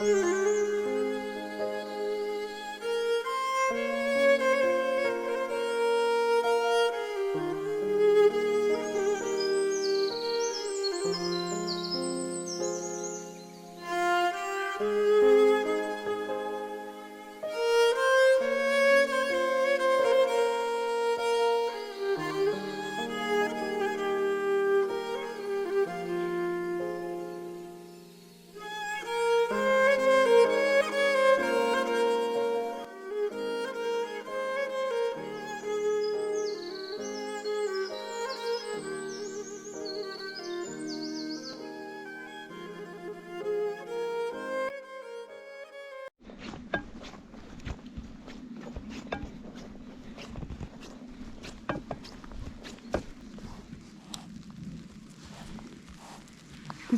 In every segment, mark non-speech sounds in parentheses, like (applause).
Mm-hmm. (laughs)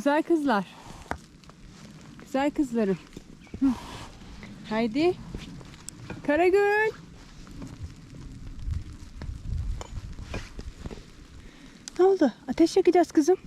Güzel kızlar. Güzel kızlarım. Haydi. Karagül. Ne oldu? Ateş yakacağız kızım.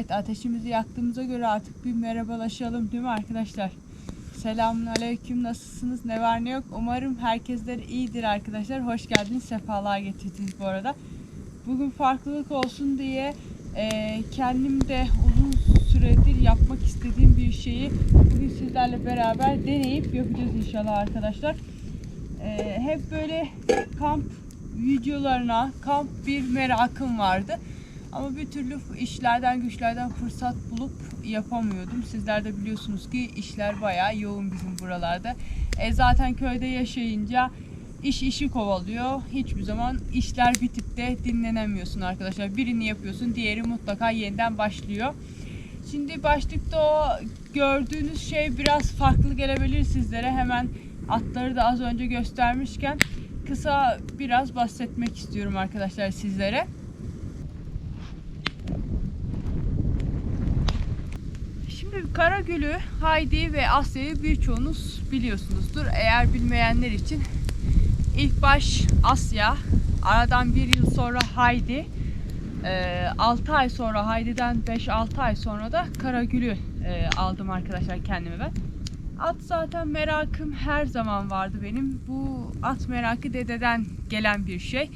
Evet ateşimizi yaktığımıza göre artık bir merhabalaşalım değil mi arkadaşlar? Selamun aleyküm nasılsınız? Ne var ne yok? Umarım herkesler iyidir arkadaşlar. Hoş geldiniz sefalar getirdiniz bu arada. Bugün farklılık olsun diye e, kendim de uzun süredir yapmak istediğim bir şeyi bugün sizlerle beraber deneyip yapacağız inşallah arkadaşlar. E, hep böyle kamp videolarına kamp bir merakım vardı ama bir türlü işlerden güçlerden fırsat bulup yapamıyordum. Sizler de biliyorsunuz ki işler bayağı yoğun bizim buralarda. E zaten köyde yaşayınca iş işi kovalıyor. Hiçbir zaman işler bitip de dinlenemiyorsun arkadaşlar. Birini yapıyorsun, diğeri mutlaka yeniden başlıyor. Şimdi başlıkta o gördüğünüz şey biraz farklı gelebilir sizlere. Hemen atları da az önce göstermişken kısa biraz bahsetmek istiyorum arkadaşlar sizlere. Şimdi Karagül'ü, Haydi ve Asya'yı birçoğunuz biliyorsunuzdur. Eğer bilmeyenler için ilk baş Asya, aradan bir yıl sonra Haydi, 6 ay sonra Haydi'den 5-6 ay sonra da Karagül'ü e, aldım arkadaşlar kendime ben. At zaten merakım her zaman vardı benim. Bu at merakı dededen gelen bir şey.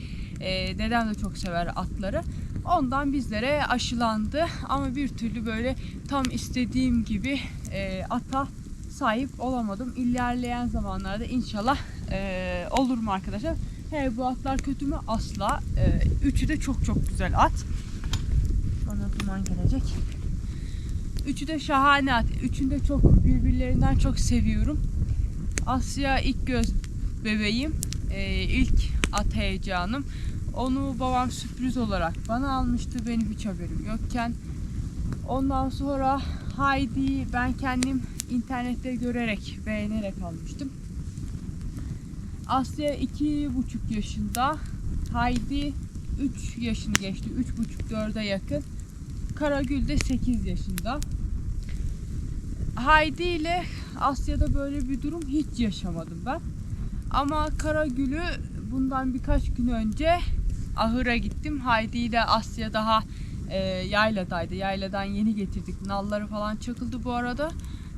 E, dedem de çok sever atları. Ondan bizlere aşılandı ama bir türlü böyle tam istediğim gibi e, ata sahip olamadım. İlerleyen zamanlarda inşallah e, olur mu arkadaşlar? He bu atlar kötü mü? Asla. E, üçü de çok çok güzel at. Bana duman gelecek. Üçü de şahane at. Üçünü de çok birbirlerinden çok seviyorum. Asya ilk göz bebeğim. E, ilk at heyecanım. Onu babam sürpriz olarak bana almıştı. Benim hiç haberim yokken. Ondan sonra Haydi ben kendim internette görerek, beğenerek almıştım. Asya iki buçuk yaşında. Haydi 3 yaşını geçti. Üç buçuk dörde yakın. Karagül de 8 yaşında. Haydi ile Asya'da böyle bir durum hiç yaşamadım ben. Ama Karagül'ü bundan birkaç gün önce ahıra gittim. Haydi ile Asya daha e, yayladaydı. Yayladan yeni getirdik. Nalları falan çakıldı bu arada.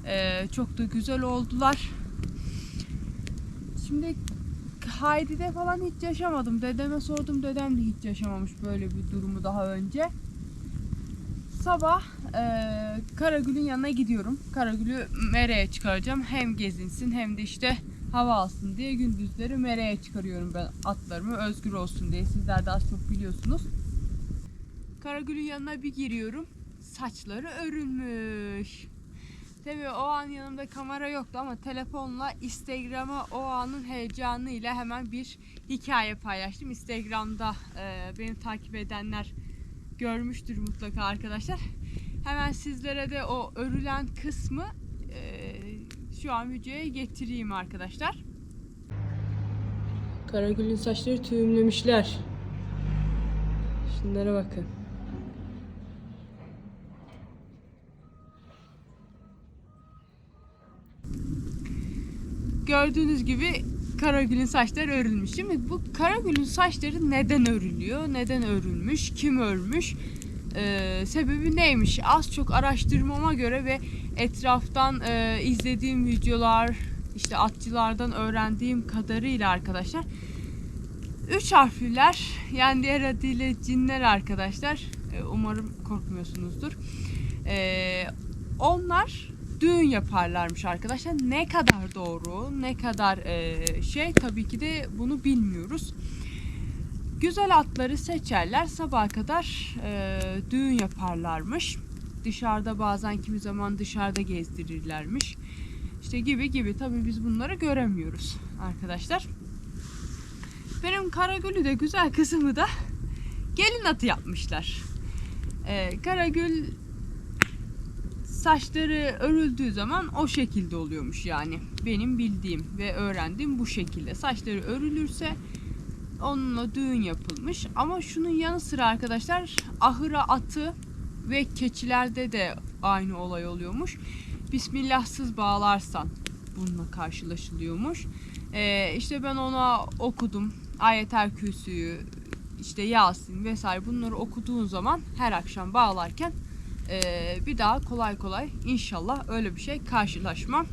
E, çok da güzel oldular. Şimdi Haydi'de falan hiç yaşamadım. Dedeme sordum. Dedem de hiç yaşamamış böyle bir durumu daha önce. Sabah e, Karagül'ün yanına gidiyorum. Karagül'ü mereye çıkaracağım. Hem gezinsin hem de işte hava alsın diye gündüzleri mereye çıkarıyorum ben atlarımı özgür olsun diye. Sizler de az çok biliyorsunuz. Karagül'ün yanına bir giriyorum. Saçları örülmüş. Tabii o an yanımda kamera yoktu ama telefonla Instagram'a o anın heyecanıyla hemen bir hikaye paylaştım. Instagram'da e, beni takip edenler görmüştür mutlaka arkadaşlar. Hemen sizlere de o örülen kısmı şu an videoya getireyim arkadaşlar. Karagül'ün saçları tüyümlemişler. Şunlara bakın. Gördüğünüz gibi Karagül'ün saçları örülmüş. Şimdi bu Karagül'ün saçları neden örülüyor? Neden örülmüş? Kim örmüş? Ee, sebebi neymiş? Az çok araştırmama göre ve etraftan e, izlediğim videolar, işte atçılardan öğrendiğim kadarıyla arkadaşlar üç harfliler yani diğer adıyla cinler arkadaşlar e, umarım korkmuyorsunuzdur. E, onlar düğün yaparlarmış arkadaşlar. Ne kadar doğru, ne kadar e, şey tabii ki de bunu bilmiyoruz. Güzel atları seçerler, sabaha kadar e, düğün yaparlarmış. Dışarıda bazen kimi zaman dışarıda gezdirirlermiş. İşte gibi gibi tabii biz bunları göremiyoruz arkadaşlar. Benim Karagül'ü de güzel kızımı da gelin atı yapmışlar. Ee, Karagül saçları örüldüğü zaman o şekilde oluyormuş yani. Benim bildiğim ve öğrendiğim bu şekilde. Saçları örülürse onunla düğün yapılmış. Ama şunun yanı sıra arkadaşlar ahıra atı ve keçilerde de aynı olay oluyormuş. Bismillahsız bağlarsan bununla karşılaşılıyormuş. Ee, işte ben ona okudum. Ayetel Kürsü'yü, işte Yasin vesaire bunları okuduğun zaman her akşam bağlarken Ee, bir daha kolay kolay inşallah öyle bir şey karşılaşmam.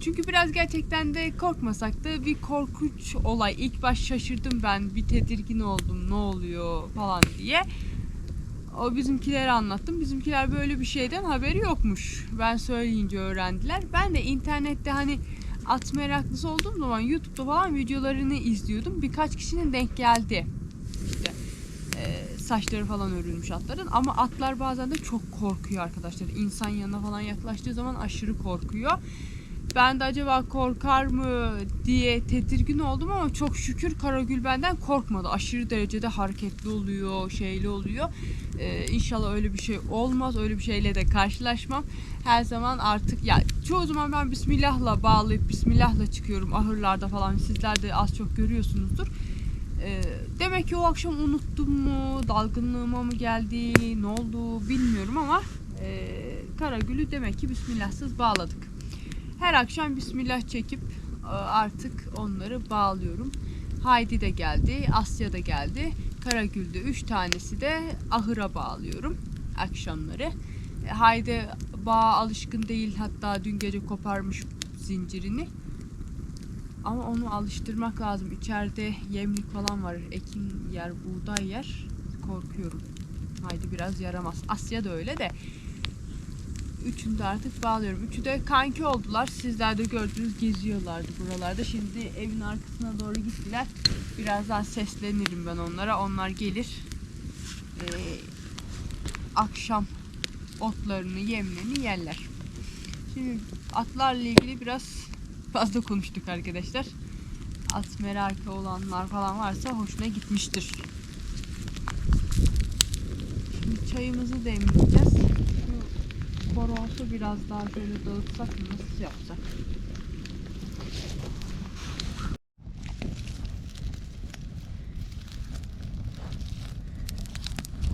Çünkü biraz gerçekten de korkmasak da bir korkunç olay. İlk baş şaşırdım ben. Bir tedirgin oldum. Ne oluyor falan diye. O bizimkilere anlattım. Bizimkiler böyle bir şeyden haberi yokmuş. Ben söyleyince öğrendiler. Ben de internette hani at meraklısı olduğum zaman YouTube'da falan videolarını izliyordum. Birkaç kişinin denk geldi. İşte e, saçları falan örülmüş atların. Ama atlar bazen de çok korkuyor arkadaşlar. İnsan yanına falan yaklaştığı zaman aşırı korkuyor. Ben de acaba korkar mı diye tedirgin oldum ama çok şükür Karagül benden korkmadı. Aşırı derecede hareketli oluyor, şeyli oluyor. Ee, inşallah öyle bir şey olmaz. Öyle bir şeyle de karşılaşmam. Her zaman artık ya çoğu zaman ben Bismillah'la bağlayıp Bismillah'la çıkıyorum ahırlarda falan. Sizler de az çok görüyorsunuzdur. Ee, demek ki o akşam unuttum mu, dalgınlığıma mı geldi, ne oldu bilmiyorum ama e, Karagül'ü demek ki Bismillah'sız bağladık. Her akşam Bismillah çekip e, artık onları bağlıyorum. Haydi de geldi, Asya da geldi. Karagül'de 3 tanesi de ahıra bağlıyorum akşamları. E, Haydi bağ alışkın değil hatta dün gece koparmış zincirini. Ama onu alıştırmak lazım. İçeride yemlik falan var. Ekin yer, buğday yer. Korkuyorum. Haydi biraz yaramaz. Asya da öyle de. Üçünü de artık bağlıyorum. Üçü de kanki oldular. Sizler de gördünüz geziyorlardı buralarda. Şimdi evin arkasına doğru gittiler. Birazdan seslenirim ben onlara. Onlar gelir. Ee, akşam otlarını, yemlerini yerler. Şimdi atlarla ilgili biraz fazla konuştuk arkadaşlar. At merakı olanlar falan varsa hoşuna gitmiştir. Şimdi çayımızı demleyeceğiz. Şu korosu biraz daha şöyle dağıtsak nasıl yapsak?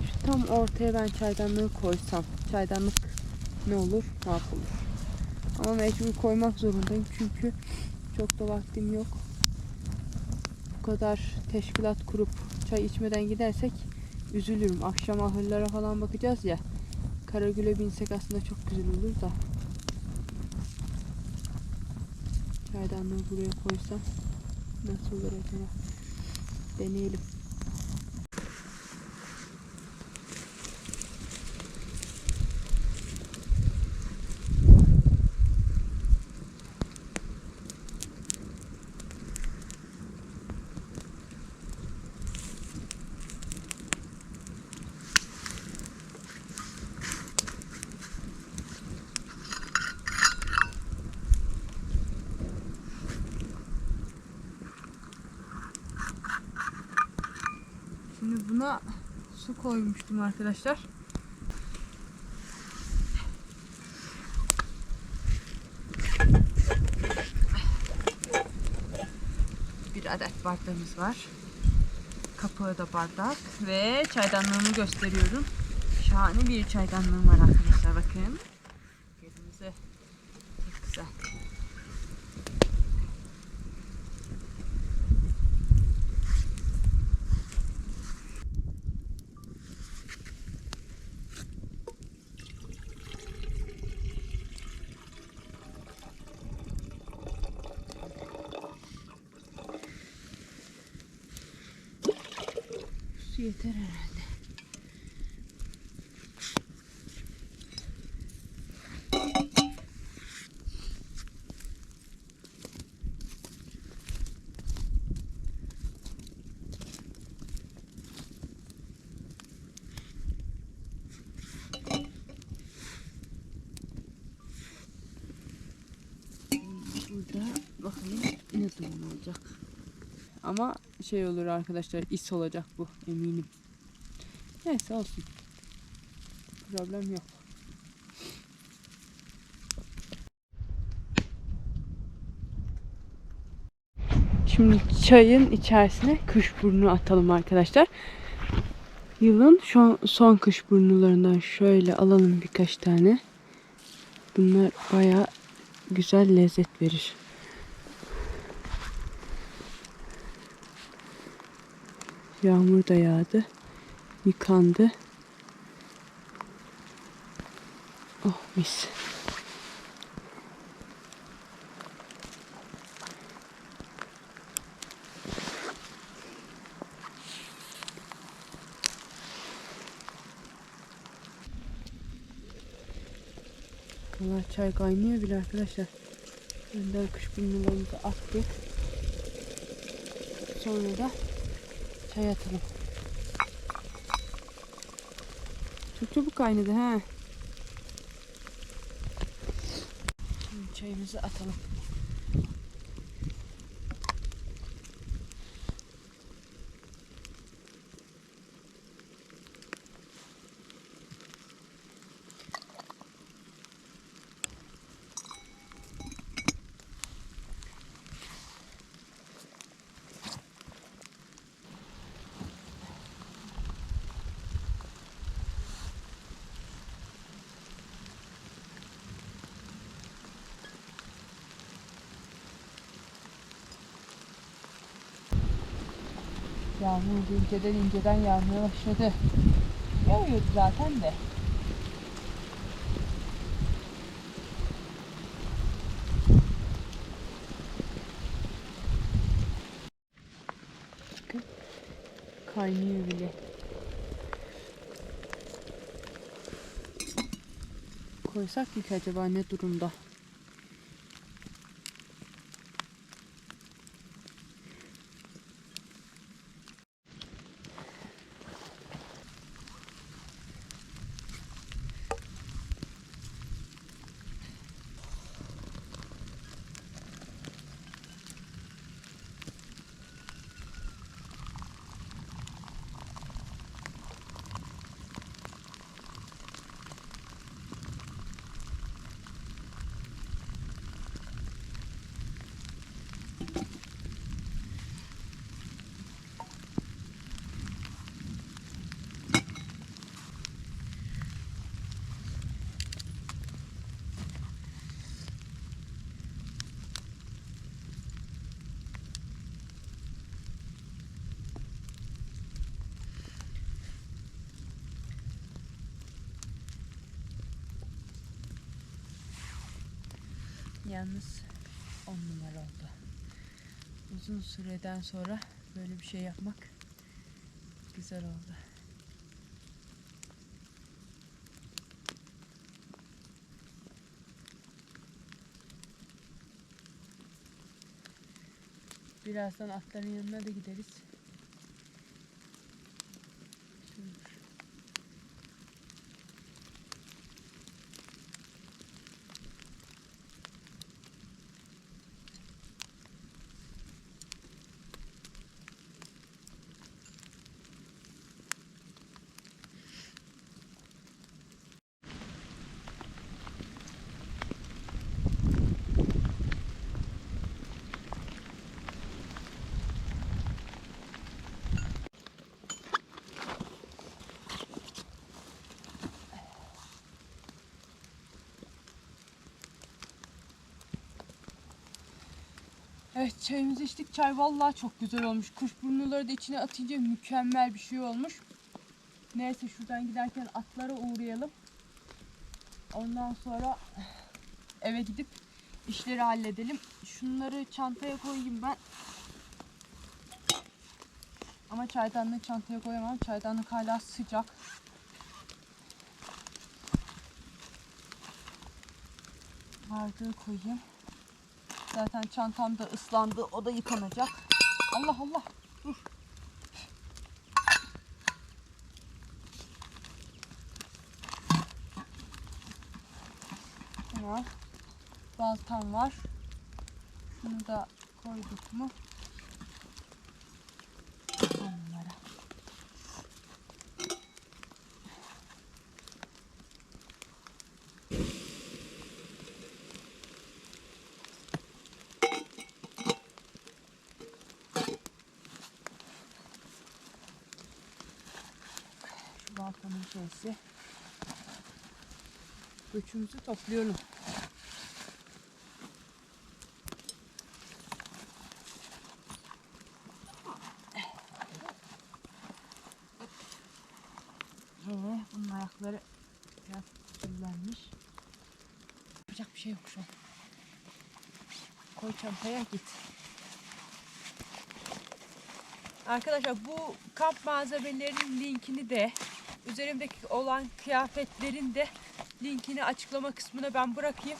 Şu tam ortaya ben çaydanlığı koysam. Çaydanlık ne olur? Mahvolur. Ama mecbur koymak zorundayım çünkü çok da vaktim yok. Bu kadar teşkilat kurup çay içmeden gidersek üzülürüm. Akşam ahırlara falan bakacağız ya. Karagül'e binsek aslında çok güzel olur da. Çaydanlığı buraya koysam nasıl olur acaba? Deneyelim. Koymuştum arkadaşlar. Bir adet bardağımız var. Kapağı da bardak ve çaydanlığımı gösteriyorum. Şahane bir çaydanlığım var arkadaşlar bakın. Zaman olacak. Ama şey olur arkadaşlar is olacak bu eminim. Neyse olsun. Problem yok. Şimdi çayın içerisine kuşburnu atalım arkadaşlar. Yılın son, son kuşburnularından şöyle alalım birkaç tane. Bunlar baya güzel lezzet verir. Yağmur da yağdı. Yıkandı. Oh mis. Valla çay kaynıyor bile arkadaşlar. Önden kuşburnularımızı attık. Sonra da çay atalım. Çok çabuk kaynadı ha. Çayımızı atalım. Yağmur inceden inceden yağmaya başladı. Yağıyordu zaten de. Bakın, Kaynıyor bile. Koysak ki acaba ne durumda? Yalnız on numara oldu. Uzun süreden sonra böyle bir şey yapmak güzel oldu. Birazdan atların yanına da gideriz. Evet çayımızı içtik. Çay vallahi çok güzel olmuş. Kuşburnuları da içine atınca mükemmel bir şey olmuş. Neyse şuradan giderken atlara uğrayalım. Ondan sonra eve gidip işleri halledelim. Şunları çantaya koyayım ben. Ama çaydanlığı çantaya koyamam. Çaydanlık hala sıcak. Bardağı koyayım. Zaten çantam da ıslandı. O da yıkanacak. Allah Allah. Dur. Tamam. Baltam var. Şunu da koyduk mu? On numara. Balkonun şeysi. Göçümüzü toplayalım. Ee, bunun ayakları biraz kirlenmiş. Yapacak bir şey yok şu an. Koy çantaya git. Arkadaşlar bu kamp malzemelerinin linkini de üzerimdeki olan kıyafetlerin de linkini açıklama kısmına ben bırakayım.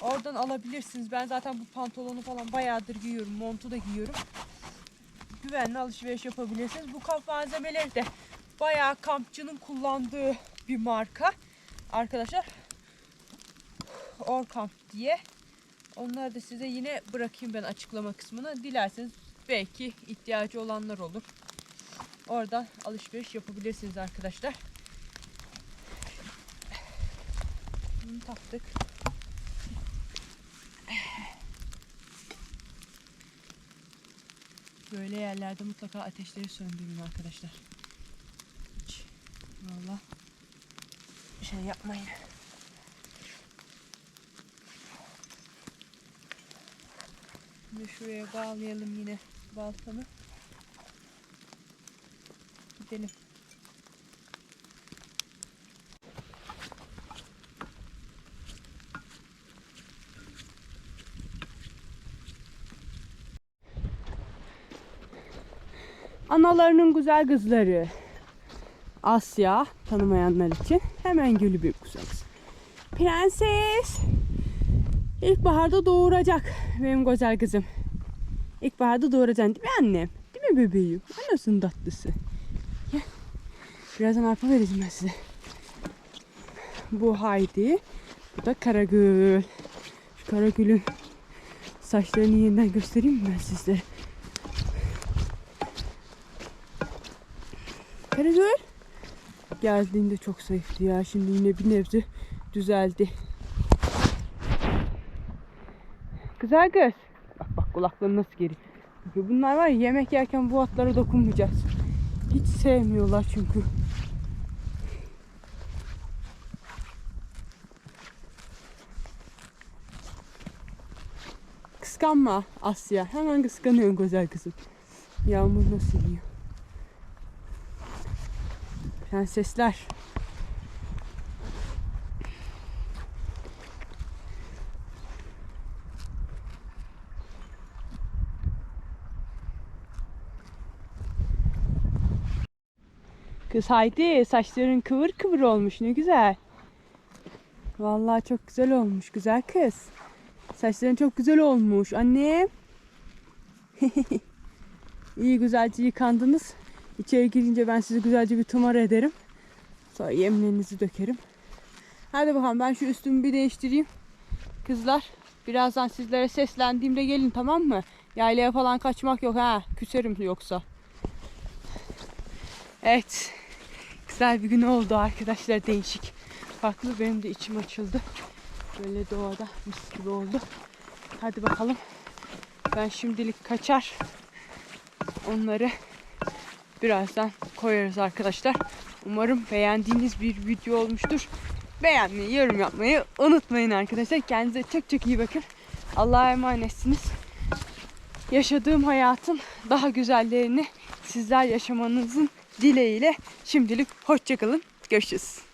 Oradan alabilirsiniz. Ben zaten bu pantolonu falan bayağıdır giyiyorum. Montu da giyiyorum. Güvenli alışveriş yapabilirsiniz. Bu kamp malzemeleri de bayağı kampçının kullandığı bir marka. Arkadaşlar Orkamp diye. Onları da size yine bırakayım ben açıklama kısmına. Dilerseniz belki ihtiyacı olanlar olur. Oradan alışveriş yapabilirsiniz arkadaşlar. Bunu taktık. Böyle yerlerde mutlaka ateşleri söndürün arkadaşlar. Hiç valla şey yapmayın. Şimdi şuraya bağlayalım yine baltamı. Gidelim. Analarının güzel kızları. Asya tanımayanlar için hemen gülü bir kuzeniz. Prenses. İlkbaharda doğuracak benim güzel kızım. İlkbaharda doğuracaksın değil mi annem? Değil mi bebeğim? Anasının tatlısı. Birazdan arpa vereceğim ben size. Bu Haydi. Bu da Karagül. Şu Karagül'ün saçlarını yeniden göstereyim mi ben sizlere? Karagül. Geldiğinde çok zayıftı ya. Şimdi yine bir nebze düzeldi. Güzel kız. Bak bak kulakları nasıl geri. Bunlar var ya yemek yerken bu atlara dokunmayacağız. Hiç sevmiyorlar çünkü. Kıskanma Asya. Hemen kıskanıyorsun güzel kızım. Yağmur nasıl yiyor? Prensesler. Kız haydi saçların kıvır kıvır olmuş ne güzel. Vallahi çok güzel olmuş güzel kız. Saçların çok güzel olmuş annem. (laughs) İyi güzelce yıkandınız. İçeri girince ben sizi güzelce bir tumar ederim. Sonra yemlerinizi dökerim. Hadi bakalım ben şu üstümü bir değiştireyim. Kızlar birazdan sizlere seslendiğimde gelin tamam mı? Yaylaya falan kaçmak yok ha. Küserim yoksa. Evet. Güzel bir gün oldu arkadaşlar değişik. Farklı benim de içim açıldı. Böyle doğada mis gibi oldu. Hadi bakalım. Ben şimdilik kaçar. Onları birazdan koyarız arkadaşlar. Umarım beğendiğiniz bir video olmuştur. Beğenmeyi, yorum yapmayı unutmayın arkadaşlar. Kendinize çok çok iyi bakın. Allah'a emanetsiniz. Yaşadığım hayatın daha güzellerini sizler yaşamanızın dileğiyle şimdilik hoşçakalın. Görüşürüz.